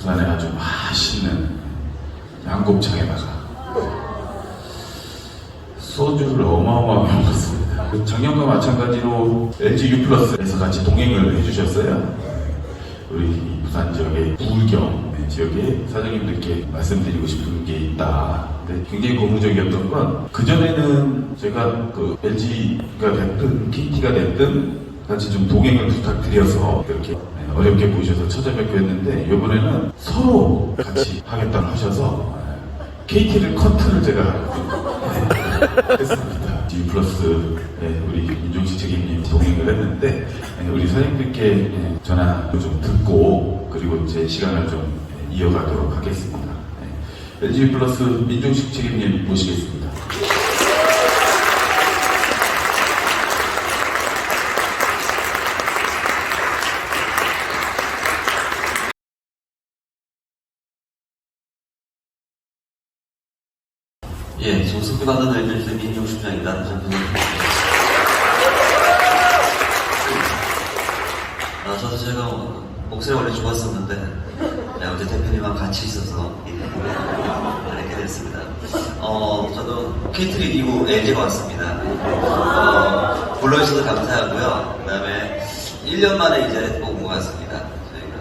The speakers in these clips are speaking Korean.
부산에 아주 맛있는 양곱창에다가 소주를 어마어마하게 먹었습니다. 그 작년과 마찬가지로 LG U 플러스에서 같이 동행을 해주셨어요. 우리 부산 지역의 부울경 지역의 사장님들께 말씀드리고 싶은 게 있다. 근데 굉장히 고무적이었던 건 그전에는 제가 그 LG가 됐든 KT가 됐든 같이 좀 동행을 부탁드려서 이렇게 어렵게 보셔서 찾아뵙고 했는데 이번에는 서로 같이 하겠다고 하셔서 KT를 커트를 제가 했습니다. G 플러스 예, 우리 민종식 책임님 동행을 했는데 예, 우리 사장님들께 예, 전화도 좀 듣고 그리고 제 시간을 좀 예, 이어가도록 하겠습니다. 예, LG 플러스 민종식 책임님 모시겠습니다. 예, 조승기받은 엘리트 민정 수장이다. 저는 아, 저도 제가 목소리 원래 좋았었는데 네, 어제 대표님과 같이 있어서 예, 이렇게 됐습니다. 어, 저도 KT를 이기고 LG가 왔습니다. 어, 불러주셔서 감사하고요. 그 다음에 1년 만에 이제 또온것 같습니다. 저희가.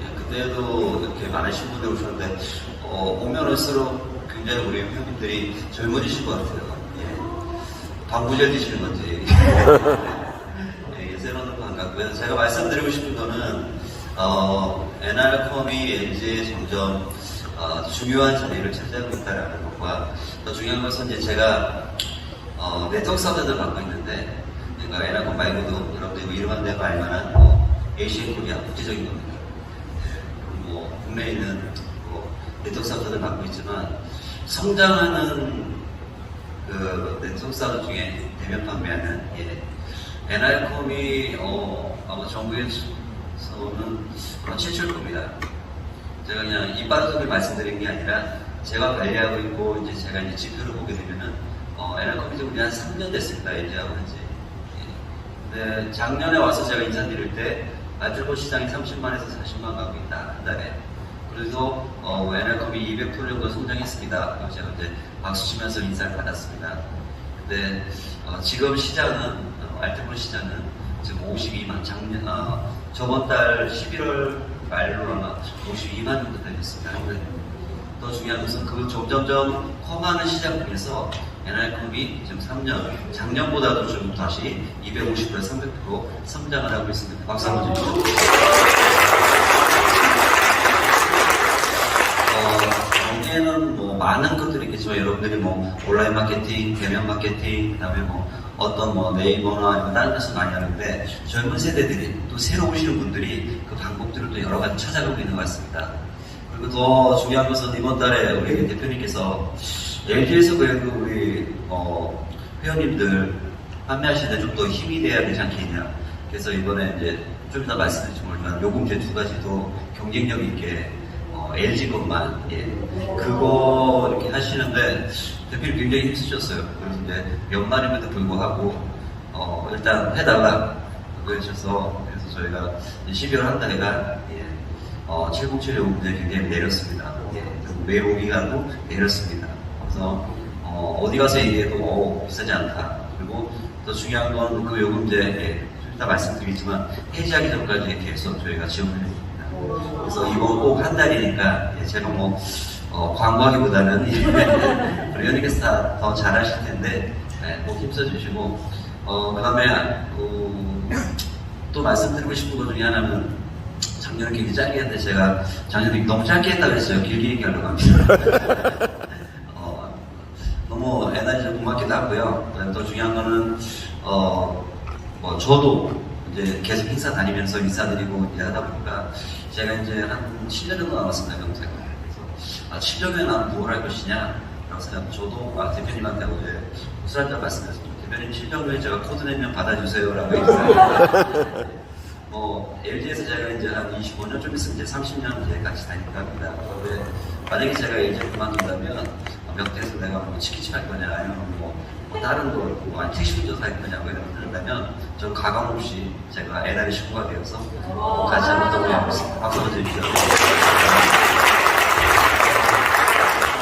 예, 그때도 이렇게 많으신 분들 오셨는데 어, 오면 올수록 굉장히 우리 회원님들이 젊어지신 것 같아요. 예. 방부제 드시는 건지 예, 예세로는 반갑고요. 제가 말씀드리고 싶은 거는 어, NR컴이 LG에 점점 어, 중요한 자리를 차지하고 있다는 것과 더 중요한 것은 이제 제가 어, 네트워크 사업자들 맡고 있는데 그러니까 NR컴 말고도 여러분들이 뭐 이름만 대고 알만한 뭐 ACN 코리아 국제적인 겁니다. 뭐 국내에 있는 뭐 네트워크 사업자들 맡고 있지만 성장하는 그 네트워크 사업 중에 대면 판매하는 예, NR컴이 어, 아마 아마 최초일 겁니다. 제가 그냥 소리 말씀드린 게 아니라 제가 관리하고 있고 이제 제가 이제 지표를 보게 되면은 어, NR컴이 좀 우리 한 3년 됐습니다. LG하고 현재. 예. 네, 작년에 와서 제가 인사드릴 때 알뜰보 시장이 30만에서 40만 가고 있다 한 달에. 그래서 어, NR컴이 200% 정도 성장했습니다. 그래서 제가 이제 박수 치면서 인사를 받았습니다. 근데 어, 지금 시장은 어, 알뜰보 시장은 지금 52만 작년 어, 저번 달 11월 말로 아마 52만 정도 되겠습니다. 근데 더 중요한 것은 그 점점점 커가는 시장 중에서 NR컴이 지금 3년 작년보다도 좀 다시 250% 300% 성장을 하고 있습니다. 박수 한번 주시죠. 많은 것들이 있겠지만 여러분들이 뭐 온라인 마케팅, 대면 마케팅, 그다음에 뭐 어떤 뭐 네이버나 아니면 다른 데서 많이 하는데 젊은 세대들이 또 새로 오시는 분들이 그 방법들을 또 여러 가지 찾아가고 있는 것 같습니다. 그리고 더 중요한 것은 이번 달에 우리 대표님께서 LG에서 그래도 우리 어, 회원님들 판매하시는데 좀 더 힘이 돼야 되지 않겠냐. 그래서 이번에 이제 좀 이따 말씀드릴지 모르지만 요금제 두 가지도 경쟁력 있게 어, LG 것만 예, 그거 이렇게 하시는데 대표님 굉장히 힘쓰셨어요. 그래서 이제 연말임에도 불구하고 어, 일단 해달라 그러셔서 그래서 저희가 12월 한 달에가 예, 어, 707 요금제 굉장히 내렸습니다. 예, 기간도 내렸습니다. 그래서 어, 디 가서 얘기해도 어, 비싸지 않다. 그리고 더 중요한 건 그 요금제 예, 좀 이따 말씀드리겠지만 해지하기 전까지 계속 저희가 지원을 해줍니다. 그래서 이번 꼭한 달이니까 예, 제가 뭐 어, 광고하기보다는 예, 우리 연예계에서 다더 잘하실 텐데 예, 꼭 힘써주시고 어, 그다음에 어, 또 말씀드리고 싶은 것 중에 하나는 작년에 굉장히 짧게 했는데 제가 작년에 너무 짧게 했다고 했어요. 길게 얘기하려고 합니다. 어, 너무 에너지를 고맙기도 하고요. 그다음에 더 중요한 거는 어, 뭐 저도 이제 계속 행사 다니면서 인사드리고 이제 하다 보니까 제가 이제 한 7년 정도 남았습니다, 명세가. 그래서 아, 7년 후에 나는 무엇을 할 것이냐? 생각 저도 아, 대표님한테 어제 술 한잔 말씀드렸습니다. 대표님 7년 후에 제가 코드 내면 받아주세요. 라고 얘기했어요. 뭐, LG에서 제가 이제 한 25년 좀 있으면 이제 30년 이제 같이 다닐까 합니다. 근데 만약에 제가 LG 를 그만둔다면 몇 대에서 내가 뭐 치킨집 할 거냐, 아니면 뭐 다른 거한 70조 살 거냐고 이렇게 들은다면 저 가감 없이 제가 NR의 식구가 되어서 같이 한번 떠올려보고 있습니다. 박수 한번 주십시오.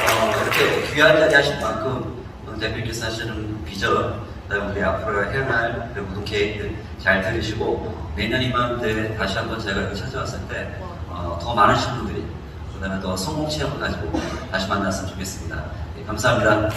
어, 이렇게 귀한 자리 하신 만큼 오늘 대표님께서 하시는 비전, 그다음에 우리 앞으로 해날 그 모든 계획들 잘 들으시고 내년 이맘때 다시 한번 제가 여기 찾아왔을 때 어, 더 많은 신분들이 그다음에 더 성공 체험을 가지고 다시 만났으면 좋겠습니다. 예, 감사합니다.